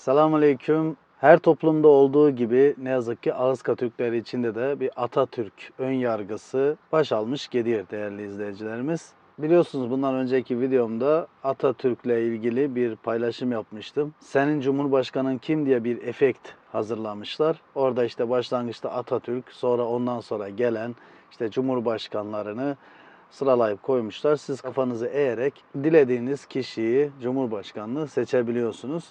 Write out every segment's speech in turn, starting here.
Selamünaleyküm. Her toplumda olduğu gibi ne yazık ki Ağızka Türkleri içinde de bir Atatürk ön yargısı baş almış gidiyor değerli izleyicilerimiz. Biliyorsunuz bundan önceki videomda Atatürk'le ilgili bir paylaşım yapmıştım. Senin Cumhurbaşkanın kim diye bir efekt hazırlamışlar. Orada işte başlangıçta Atatürk, sonra ondan sonra gelen işte Cumhurbaşkanlarını sıralayıp koymuşlar. Siz kafanızı eğerek dilediğiniz kişiyi Cumhurbaşkanlığı seçebiliyorsunuz.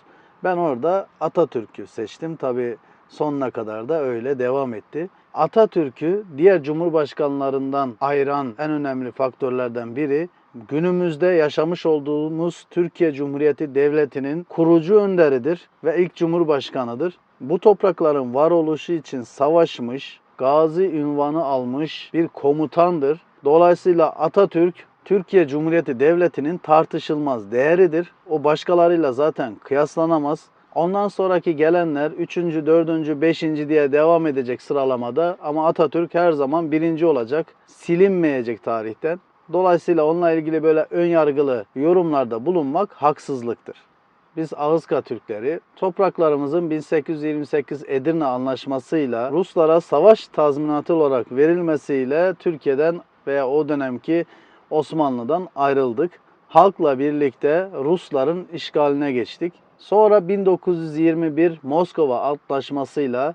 Ben orada Atatürk'ü seçtim. Tabi sonuna kadar da öyle devam etti. Atatürk'ü diğer cumhurbaşkanlarından ayıran en önemli faktörlerden biri günümüzde yaşamış olduğumuz Türkiye Cumhuriyeti Devleti'nin kurucu önderidir ve ilk cumhurbaşkanıdır. Bu toprakların varoluşu için savaşmış, gazi ünvanı almış bir komutandır. Dolayısıyla Atatürk Türkiye Cumhuriyeti Devleti'nin tartışılmaz değeridir. O başkalarıyla zaten kıyaslanamaz. Ondan sonraki gelenler 3. 4. 5. diye devam edecek sıralamada ama Atatürk her zaman birinci olacak. Silinmeyecek tarihten. Dolayısıyla onunla ilgili böyle ön yargılı yorumlarda bulunmak haksızlıktır. Biz Ağızka Türkleri topraklarımızın 1828 Edirne Anlaşması'yla Ruslara savaş tazminatı olarak verilmesiyle Türkiye'den veya o dönemki Osmanlı'dan ayrıldık. Halkla birlikte Rusların işgaline geçtik. Sonra 1921 Moskova Antlaşması'yla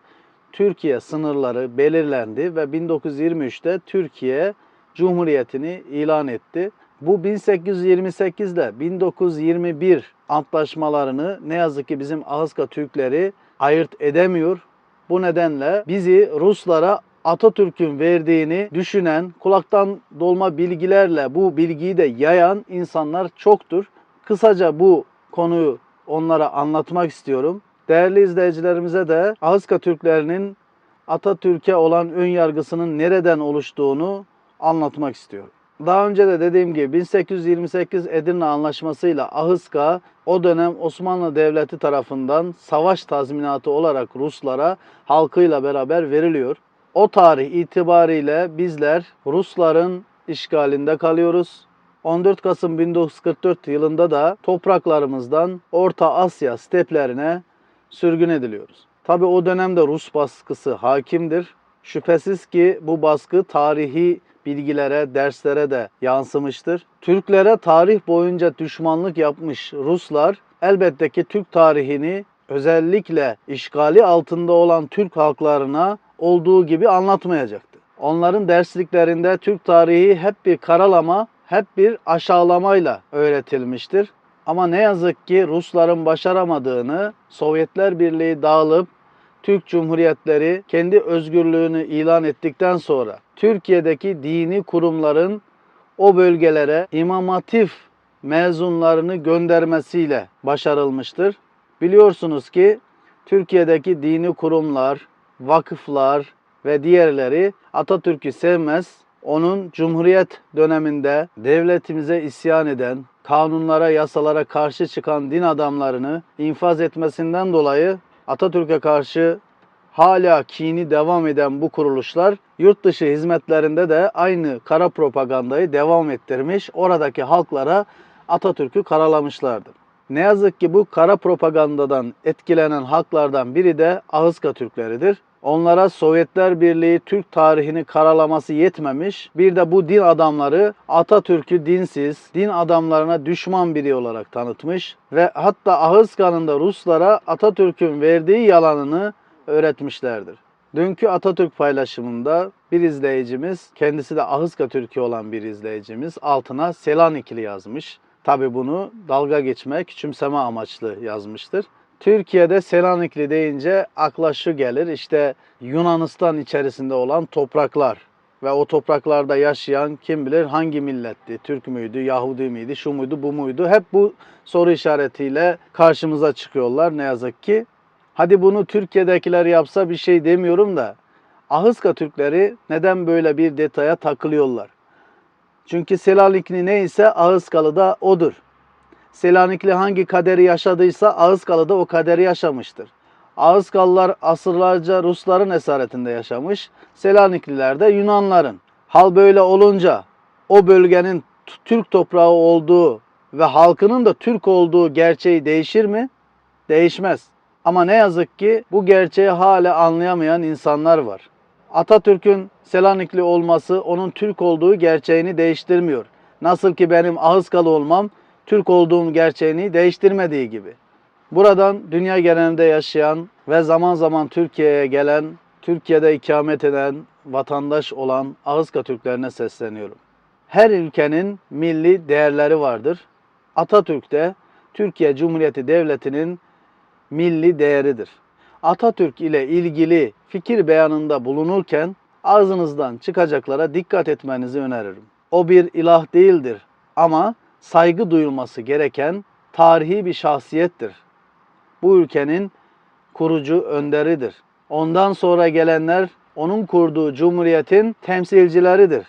Türkiye sınırları belirlendi ve 1923'te Türkiye Cumhuriyeti'ni ilan etti. Bu 1828 ile 1921 antlaşmalarını ne yazık ki bizim Ağızka Türkleri ayırt edemiyor. Bu nedenle bizi Ruslara Atatürk'ün verdiğini düşünen, kulaktan dolma bilgilerle bu bilgiyi de yayan insanlar çoktur. Kısaca bu konuyu onlara anlatmak istiyorum. Değerli izleyicilerimize de Ağızka Türklerinin Atatürk'e olan ön yargısının nereden oluştuğunu anlatmak istiyorum. Daha önce de dediğim gibi 1828 Edirne Anlaşması'yla Ahıska o dönem Osmanlı Devleti tarafından savaş tazminatı olarak Ruslara halkıyla beraber veriliyor. O tarih itibariyle bizler Rusların işgalinde kalıyoruz. 14 Kasım 1944 yılında da topraklarımızdan Orta Asya steplerine sürgün ediliyoruz. Tabi o dönemde Rus baskısı hakimdir. Şüphesiz ki bu baskı tarihi bilgilere, derslere de yansımıştır. Türklere tarih boyunca düşmanlık yapmış Ruslar elbette ki Türk tarihini özellikle işgali altında olan Türk halklarına olduğu gibi anlatmayacaktı. Onların dersliklerinde Türk tarihi hep bir karalama, hep bir aşağılamayla öğretilmiştir. Ama ne yazık ki Rusların başaramadığını, Sovyetler Birliği dağılıp Türk Cumhuriyetleri kendi özgürlüğünü ilan ettikten sonra Türkiye'deki dini kurumların o bölgelere imam hatip mezunlarını göndermesiyle başarılmıştır. Biliyorsunuz ki Türkiye'deki dini kurumlar, vakıflar ve diğerleri Atatürk'ü sevmez. Onun Cumhuriyet döneminde devletimize isyan eden, kanunlara, yasalara karşı çıkan din adamlarını infaz etmesinden dolayı Atatürk'e karşı hala kini devam eden bu kuruluşlar yurt dışı hizmetlerinde de aynı kara propagandayı devam ettirmiş, oradaki halklara Atatürk'ü karalamışlardır. Ne yazık ki bu kara propagandadan etkilenen halklardan biri de Ağızka Türkleridir. Onlara Sovyetler Birliği Türk tarihini karalaması yetmemiş. Bir de bu din adamları Atatürk'ü dinsiz, din adamlarına düşman biri olarak tanıtmış ve hatta Ahıska'nın da Ruslara Atatürk'ün verdiği yalanını öğretmişlerdir. Dünkü Atatürk paylaşımında bir izleyicimiz, kendisi de Ahıska Türkiye olan bir izleyicimiz altına Selanikli yazmış. Tabi bunu dalga geçme, küçümseme amaçlı yazmıştır. Türkiye'de Selanikli deyince akla şu gelir işte Yunanistan içerisinde olan topraklar ve o topraklarda yaşayan kim bilir hangi milletti? Türk müydü, Yahudi miydi, şu muydu, bu muydu? Hep bu soru işaretiyle karşımıza çıkıyorlar ne yazık ki. Hadi bunu Türkiye'dekiler yapsa bir şey demiyorum da Ahıska Türkleri neden böyle bir detaya takılıyorlar? Çünkü Selanikli neyse Ağızkalı da odur. Selanikli hangi kaderi yaşadıysa Ağızkalı da o kaderi yaşamıştır. Ağızkalılar asırlarca Rusların esaretinde yaşamış, Selanikliler de Yunanların. Hal böyle olunca o bölgenin Türk toprağı olduğu ve halkının da Türk olduğu gerçeği değişir mi? Değişmez. Ama ne yazık ki bu gerçeği hala anlayamayan insanlar var. Atatürk'ün Selanikli olması onun Türk olduğu gerçeğini değiştirmiyor. Nasıl ki benim Ahıskalı olmam Türk olduğum gerçeğini değiştirmediği gibi. Buradan dünya genelinde yaşayan ve zaman zaman Türkiye'ye gelen, Türkiye'de ikamet eden, vatandaş olan Ahıska Türklerine sesleniyorum. Her ülkenin milli değerleri vardır. Atatürk de Türkiye Cumhuriyeti Devleti'nin milli değeridir. Atatürk ile ilgili fikir beyanında bulunurken ağzınızdan çıkacaklara dikkat etmenizi öneririm. O bir ilah değildir ama saygı duyulması gereken tarihi bir şahsiyettir. Bu ülkenin kurucu önderidir. Ondan sonra gelenler onun kurduğu cumhuriyetin temsilcileridir.